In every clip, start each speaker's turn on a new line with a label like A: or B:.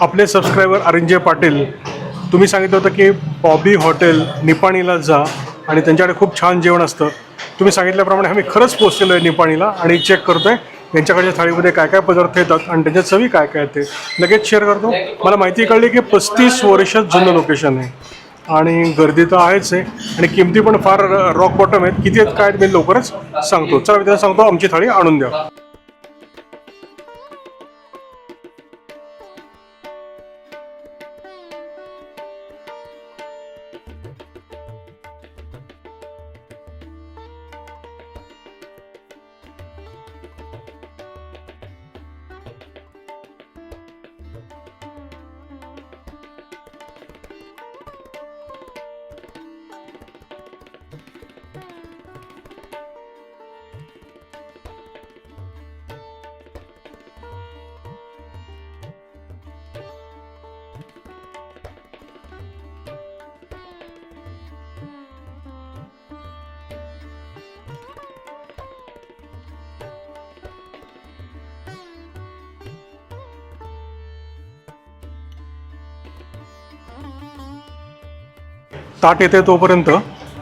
A: आपले सबस्क्रायबर अरिंजय पाटील तुम्ही सांगितलं होतं की बॉबी हॉटेल निपाणीला जा आणि त्यांच्याकडे खूप छान जेवण असतं. तुम्ही सांगितल्याप्रमाणे आम्ही खरंच पोचलेलो आहे निपाणीला आणि चेक करतो आहे त्यांच्याकडच्या थाळीमध्ये काय काय पदार्थ येतात आणि त्यांच्या चवी काय काय येते. लगेच शेअर करतो. मला माहिती कळली की पस्तीस वर्ष जुनं लोकेशन आहे. आणि गर्दी तर आहेच आहे. आणि किमती पण फार रॉक बॉटम आहेत. किती आहेत काय आहेत मी लवकरच सांगतो. चला मी त्यांना सांगतो आमची थाळी आणून द्या. ताट येते तोपर्यंत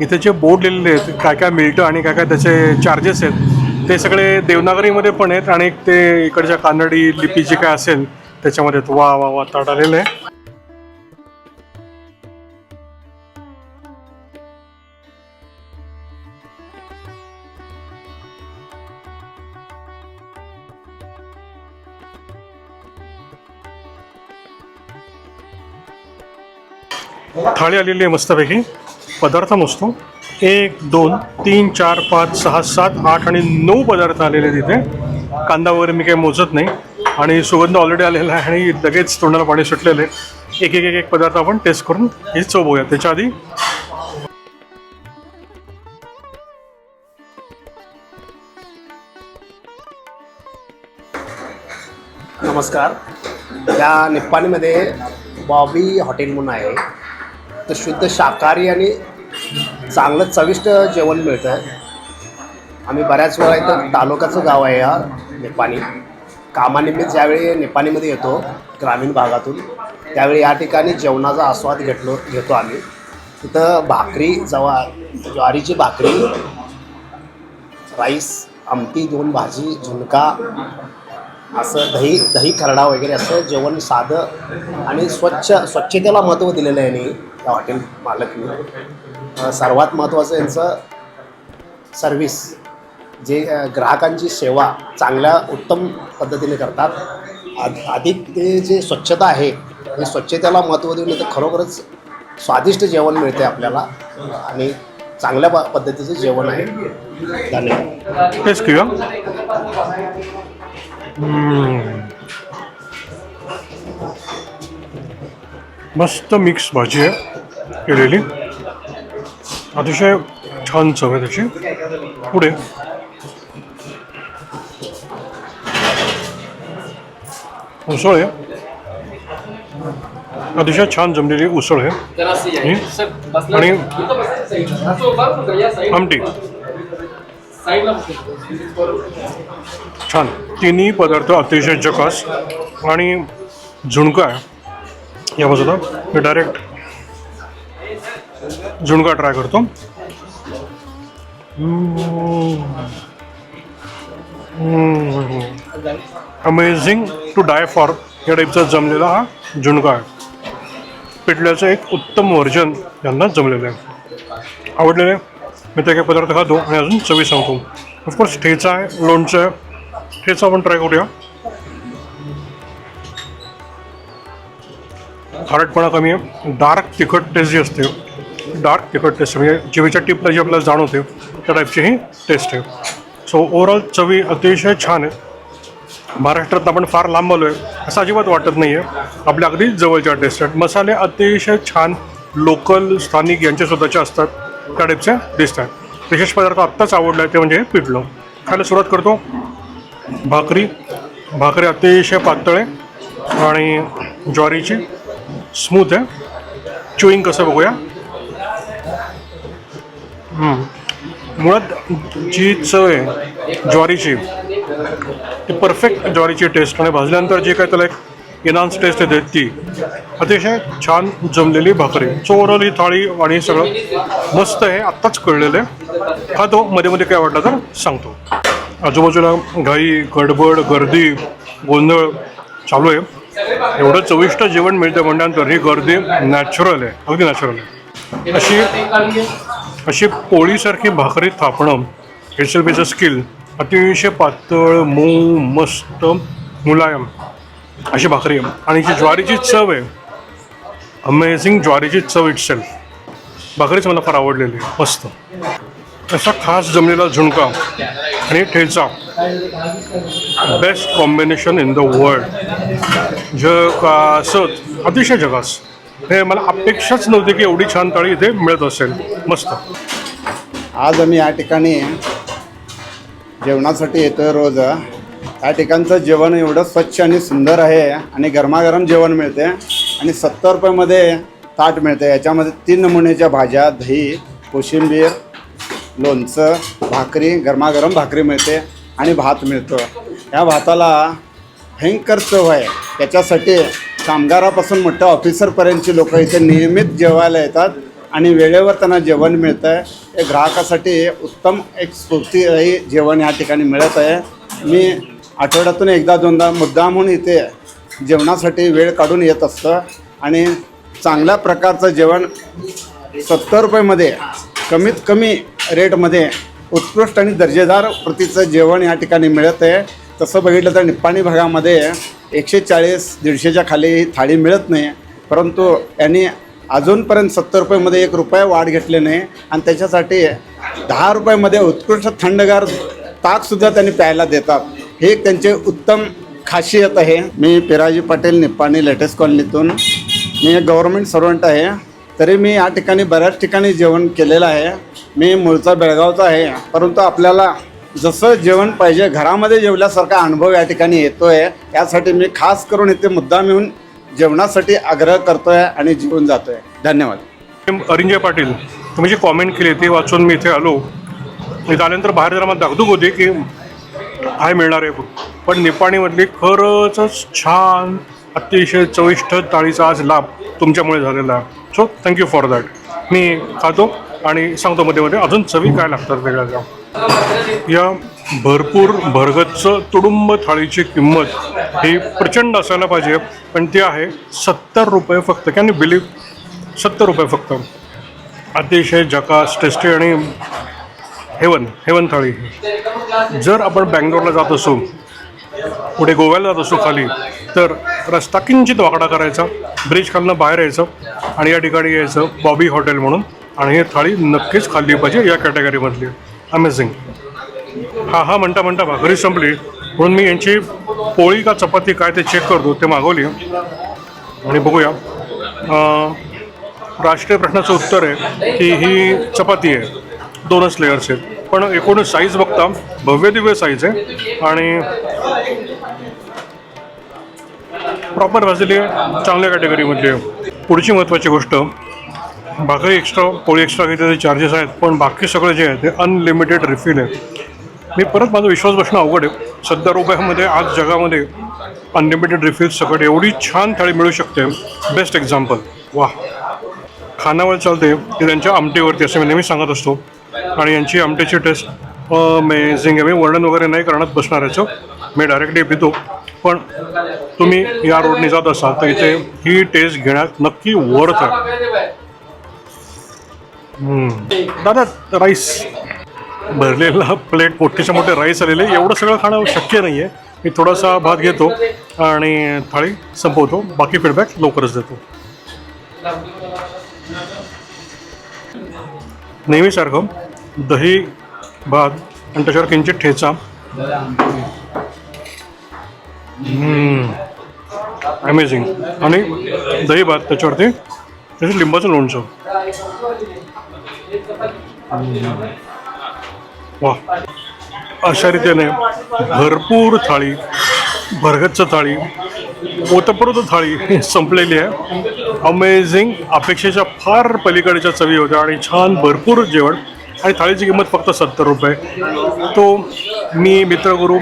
A: इथे जे बोर्ड लिहिलेले आहेत काय काय मिळतं आणि काय काय त्याचे चार्जेस आहेत ते सगळे देवनागरीमध्ये पण आहेत आणि ते इकडच्या कानडी लिपी जी काय असेल त्याच्यामध्ये आहेत. वा वा वा ताट आलेलं आहे थाळी आलेली आहे मस्तपैकी. पदार्थ मोजतो. एक दोन तीन चार पाच सहा सात आठ आणि नऊ पदार्थ आलेले आहेत तिथे कांदा वगैरे मी काही मोजत नाही. आणि सुगंध ऑलरेडी आलेला आहे आणि लगेच तोंडाला पाणी सुटलेलं आहे. एक एक एक एक पदार्थ आपण टेस्ट करून हे चोबूया त्याच्या आधी
B: नमस्कार. या निप्पाणीमध्ये बॉबी हॉटेल म्हणून आहे. तर शुद्ध शाकाहारी आणि चांगलं चविष्ट जेवण मिळतं आहे आम्ही बऱ्याच वेळा इथं तालुक्याचं गाव आहे या नेपाणी कामानिमित्त ज्यावेळी निप्पाणीमध्ये येतो ग्रामीण भागातून त्यावेळी या ठिकाणी जेवणाचा आस्वाद घेतलो घेतो आम्ही. तिथं भाकरी जवा ज्वारीची भाकरी राईस आमटी दोन भाजी झुणका असं दही दही खरडा वगैरे असं जेवण साधं आणि स्वच्छ स्वच्छतेला महत्त्व दिलेलं आहे यांनी. त्या हॉटेल मालकनी सर्वात महत्त्वाचं यांचं सर्विस जे ग्राहकांची सेवा चांगल्या उत्तम पद्धतीने करतात. आध अधिक ते जे स्वच्छता आहे हे स्वच्छतेला महत्त्व देऊन तर खरोखरच स्वादिष्ट जेवण मिळते आपल्याला आणि चांगल्या प पद्धतीचं जेवण आहे. धन्यवाद.
A: टेस्ट घेऊया मस्त मिक्स भाजी आहे. केलेली अतिशय छान चव आहे त्याची. पुढे. उसळ आहे. अतिशय छान जमलेली उसळ आहे. आणि आमटी. छान. तिन्ही पदार्थ अतिशय जकास आणि झुणका आहे. या बाजूला. मी डायरेक्ट झुणका ट्राय करतो. अमेझिंग टू डाय फॉर या टाईपचा जमलेला हा झुणका आहे. पिठल्याचं एक उत्तम व्हर्जन यांना जमलेलं आहे. आवडलेलं आहे. मी ते काही पदार्थ खातो आणि अजून चवी सांगतो. ऑफकोर्स ठेचा आहे लोणचं आहे. ठेचा आपण ट्राय करूया. खारटपणा कमी आहे. डार्क तिखट टेस्ट जी असते. डार्क तिखट टेस्ट म्हणजे जिवेच्या टिपला जी आपल्याला जाणवते त्या टाईपची ही टेस्ट आहे. सो ओव्हरऑल चवी अतिशय छान आहे. महाराष्ट्रात आपण फार लांब आलो आहे असं अजिबात वाटत नाही आहे आपल्या अगदी जवळच्या टेस्ट आहेत. मसाले अतिशय छान लोकल स्थानिक यांचे स्वतःचे असतात त्या टाईपचे दिसतात विशेष पदार्थ आत्ताच आवडला आहे ते म्हणजे पिठलं. खायला सुरुवात करतो. भाकरी. भाकरी अतिशय पातळ आहे आणि ज्वारीची. स्मूथ आहे. चुईंग कसं बघूया. मुळात जी चव आहे ज्वारीची ती परफेक्ट ज्वारीची टेस्ट आणि भाजल्यानंतर जे काय त्याला एक इनान्स टेस्ट येते ती अतिशय छान जमलेली भाकरी. सो ओव्हरऑल ही थाळी आणि सगळं मस्त आहे आत्ताच कळलेलं आहे. खातो मध्ये मध्ये काय वाटलं तर सांगतो. आजूबाजूला घाई गडबड गर्दी गोंधळ चालू आहे. एवढं चविष्ट जेवण मिळतं म्हणल्यानंतर ही गर्दी नॅचरल आहे. अगदी नॅचरल आहे. अशी अशी पोळीसारखी भाकरी थापणं इट्स बीचं स्किल अतिशय पातळ मऊ मस्त मुलायम अशी भाकरी. आहे आणि जी ज्वारीची चव आहे अमेझिंग ज्वारीची चव इट सेल्फ भाकरीच मला फार आवडलेली आहे मस्त. असा खास जमलेला झुणका आणि ठेचा best combination in the world जग अतिशय जगास. हे मला अपेक्षाच नव्हती की एवढी छान थाळी इथे मिळत असेल. मस्त.
C: आज आम्ही या ठिकाणी जेवणासाठी येतो आहे रोज. या ठिकाणचं जेवण एवढं स्वच्छ आणि सुंदर आहे आणि गरमागरम जेवण मिळते आणि सत्तर रुपयामध्ये ताट मिळते. याच्यामध्ये तीन नमुन्याच्या भाज्या दही कोशिंबीर लोणचं भाकरी गरमागरम भाकरी मिळते आणि भात मिळतो. या भाताला भयंकर चव आहे. त्याच्यासाठी कामगारापासून मोठ्या ऑफिसरपर्यंतची लोक इथे नियमित जेवायला येतात आणि वेळेवर त्यांना जेवण मिळतं आहे हे ग्राहकासाठी उत्तम एक स्फूर्तीदायी जेवण या ठिकाणी मिळत आहे. मी आठवड्यातून एकदा दोनदा मुद्दामहून इथे जेवणासाठी वेळ काढून येत असतं. आणि चांगल्या प्रकारचं जेवण सत्तर रुपयेमध्ये कमीत कमी रेटमध्ये उत्कृष्ट आणि दर्जेदार प्रतीचं जेवण या ठिकाणी मिळत आहे. तसं बघितलं तर निप्पाणी भागामध्ये एकशे चाळीस दीडशेच्या खाली थाळी मिळत नाही. परंतु यांनी अजूनपर्यंत सत्तर रुपयामध्ये एक रुपया वाढ घेतले नाही. आणि त्याच्यासाठी दहा रुपयामध्ये उत्कृष्ट थंडगार ताकसुद्धा त्यांनी प्यायला देतात. हे एक त्यांचे उत्तम खासियत आहे. मी पिराजी पाटील निप्पाणी लेटेस्ट कॉलनीतून. मी एक गव्हर्मेंट सर्वंट आहे. तरी मी या ठिकाणी बऱ्याच ठिकाणी जेवण केलेलं आहे. मी मूळचा बेळगावचा आहे. परंतु आपल्याला जसं जेवण पाहिजे घरामध्ये जेवल्यासारखा अनुभव या ठिकाणी येतो आहे यासाठी मी खास करून इथे मुद्दाम येऊन जेवणासाठी आग्रह करतो आहे आणि जेवून जातो आहे धन्यवाद
A: अरिंजय पाटील. तुम्ही जी कॉमेंट केली ती वाचून मी इथे आलो. इथं आल्यानंतर बाहेर जरा मला दागदूक होती की काय मिळणार आहे. पण निपाणीमधली खरंच छान अतिशय चविष्ट ताळीचा आज लाभ तुमच्यामुळे झालेला आहे. So thank you for that मी खातो. आणि सांगतो मध्ये मध्ये अजून चवी काय लागतात वेगळ्या या भरपूर भरगच्च तुडुंब थाळीची किंमत ही प्रचंड असायला पाहिजे. पण ती आहे सत्तर रुपये फक्त. कॅन यू बिलीव्ह सत्तर रुपये फक्त. अतिशय जकास टेस्टी आणि हेवन हेवन थाळी जर आपण बँगलोरला जात असू पुढे गोव्याला जात असू खाली तर रस्ता किंचित वाकडा करायचा ब्रिज खालनं बाहेर यायचं आणि या ठिकाणी यायचं बॉबी हॉटेल म्हणून. आणि ही थाळी नक्कीच खाल्ली पाहिजे या कॅटेगरीमधली अमेझिंग हा हा म्हणता म्हणता भाकरी संपली. म्हणून मी यांची पोळी का चपाती काय ते चेक करतो ते मागवली. आणि बघूया. राष्ट्रीय प्रश्नाचं उत्तर आहे की ही चपाती आहे. दोनच लेयर्स आहेत. पण एकूण साईज बघता भव्य दिव्य साईज आहे. आणि प्रॉपर भाजलेली आहे चांगल्या कॅटेगरीमधली आहे. पुढची महत्त्वाची गोष्ट भाकरी एक्स्ट्रा पोळी एक्स्ट्रा घेते ते चार्जेस आहेत पण बाकी सगळं जे आहे ते अनलिमिटेड रिफिल आहे. मी परत माझा विश्वास बसणं अवघड आहे. सत्तर रुपयामध्ये आज जगामध्ये अनलिमिटेड रिफिल सकट एवढी छान थाळी मिळू शकते. बेस्ट एक्झाम्पल वा खानावर चालते. ते त्यांच्या आमटीवरती असं मी नेहमी सांगत असतो. आणि यांची आमटीची टेस्ट अमेझिंग आहे. मी वर्णन वगैरे नाही करण्यात बसणार याचं मी डायरेक्टली पितो पण तुम्ही या रोडने जात असाल तर इथे ही टेस्ट घेण्यात नक्की वर्थ आहे. दादा राईस भरलेला प्लेट मोठीच्या मोठे राईस आलेले. एवढं सगळं खाणं शक्य नाही आहे मी थोडासा भात घेतो आणि थाळी संपवतो. बाकी फीडबॅक लवकरच देतो. नेहमीसारखं दही भात आणि त्याच्यावर किंचित ठेचा. अमेझिंग आणि दही भात त्याच्यावरती त्याचं लिंबाचं लोणचं. वा. अशा रीतीने भरपूर थाळी भरगच्च थाळी ओतप्रोत थाळी संपलेली आहे. अमेझिंग अपेक्षेच्या फार पलीकडच्या चवी होत्या आणि छान भरपूर जेवण. आणि थाळीची किंमत फक्त सत्तर रुपये. तो मी मित्रगुरू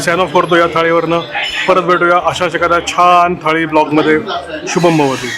A: सॅन ऑफ करतो या थाळीवरनं. परत भेटूया अशाच एखाद्या छान थाळी ब्लॉगमध्ये. शुभम भवती